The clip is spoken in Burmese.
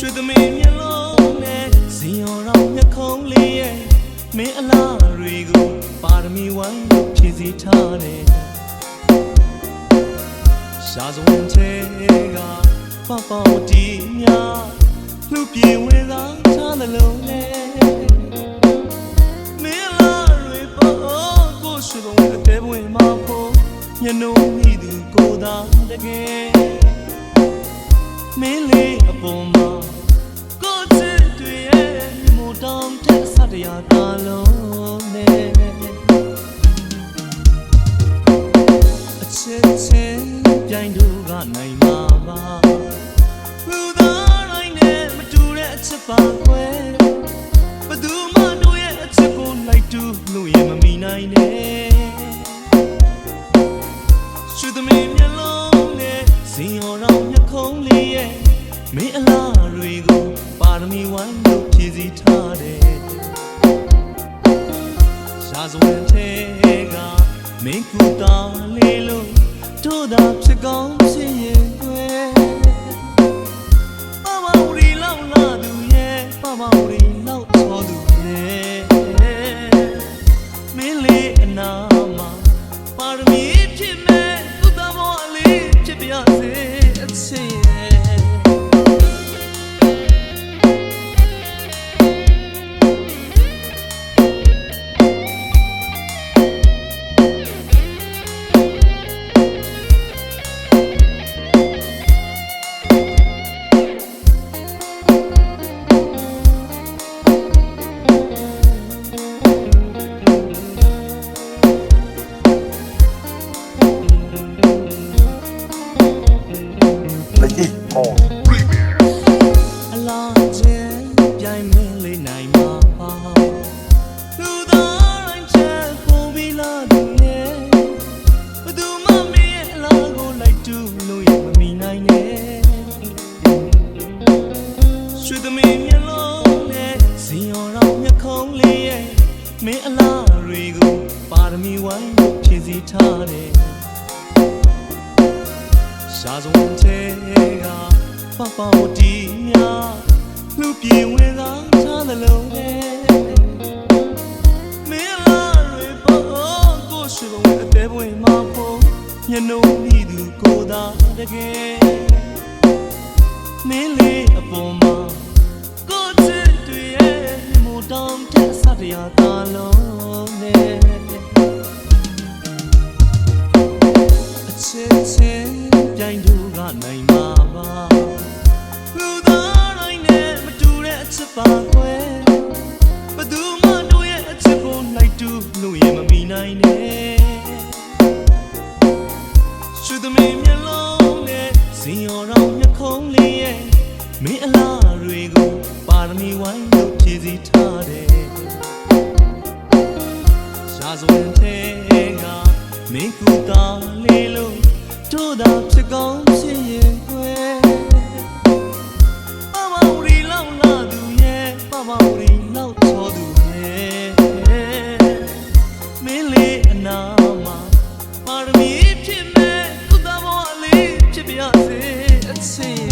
ရွှေသမီးမျက်လုံးနဲ့ဇင်ရောရောင်မျက်ခုံးလေးရဲ့မင်းအလားတွေကိုပါရမီဝိုင်းဖြည့်ဆည်းထားတယ်ရှာစုံတဲ့ကပေါပေါတီများလူပြေဝင်သာထားသလုံးနဲ့မင်းလားတွေပေါ်ကိုရှိကုန်တဲ့ဘဝင်မှာဖို့ညနှုံးမိသူကိုသာတကယ် မင်းလေးအပေါ်မှာကိုချစ်တွေရဲ့မူတောင်းတဲ့စတရားကားလုံးနဲ့အချစ်ချင်းပြိုင်တို့ကနိုင်မှာပါလူသားတိုင်းနဲ့မတူတဲ့အချစ်ပါခွဲဘသူမှတို့ရဲ့အချစ်ကိုလိုက်တူလို့ရင်မမီနိုင်နဲ့ရှုသမီးမျက်လုံးနဲ့ဇင်ရောင်တော်မျက်ခုံးလေး ရဲ့မင်းအလားတွေကိုပါရမီဝိုင်းလို့ဖြည့်စည်းထားတယ်ရှားစွမ်းတဲ့ကမင်းကူတာလေးလို့တို့သာဖြစ်ကောင်းဖြစ်ရင်ွယ်ပပဝရီလောက်လာသူရဲ့ပပဝရီလောက်ချောသူရဲ့မင်းလေးအနာမှာပါရမီဖြစ်မဲ့ကုသဘောအလေးဖြစ်ပြစေအချစ် ရဲ့ Lady on အလားချင်းပြိုင်မင်းလေးနိုင်မှာပါလူသားတိုင်းချက်ပုံပြီးလာတယ်ဘယ်သူမှမင်းရဲ့အလားကိုလိုက်တူလို့ရမမီနိုင်နဲ့ရွှေသမီးမျက်လုံးနဲ့ဇင်ရောင်တော်မျက်ခုံးလေးရဲ့မင်းအလားတွေကိုပါရမီဝိုင်းလို့ဖြည့်စည်းထားတယ် ရှားစုံချေကပပဝတီများလူပြေဝင်သာထားသလုံးနဲ့မင်းလာတွေပေါ်ကိုရှိတော့အသေးပွင့်မှာဖို့ညနိုးမိသူကိုသာတကယ်မင်းလေးအပေါ်မှာကိုချစ်တွေရဲ့မူတောင်းတဲ့စတရားသာလုံးနဲ့အချစ်ချင်း ပြိုင်တို့ကနိုင်မှာပါလူသားတိုင်းနဲ့မတူတဲ့အချစ်ပါခွဲဘသူမှတို့ရဲ့အချစ်ကိုလိုက်တူလို့ရင်မမီနိုင်နဲ့ရှုသမီးမျက်လုံးနဲ့ဇင်ရောင်တော်မျက်ခုံးလေးရဲ့မင်းအလားတွေကိုပါရမီဝိုင်းလို့ဖြည့်စည်းထားတယ်ရှားစွမ်းတဲ့ကမင်းကူတာလေးလို့ တို့သာဖြစ်ကောင်းဖြစ်ရဲ့တွေ့ပါမောင်ရီလောက်လာသူရဲ့ပါမောင်ရီလောက်ချောသူရဲ့မင်းလေးအနာမှာပါရမီဖြစ်မဲ့ကုသဘောလေးဖြစ်ပါစေအချင်း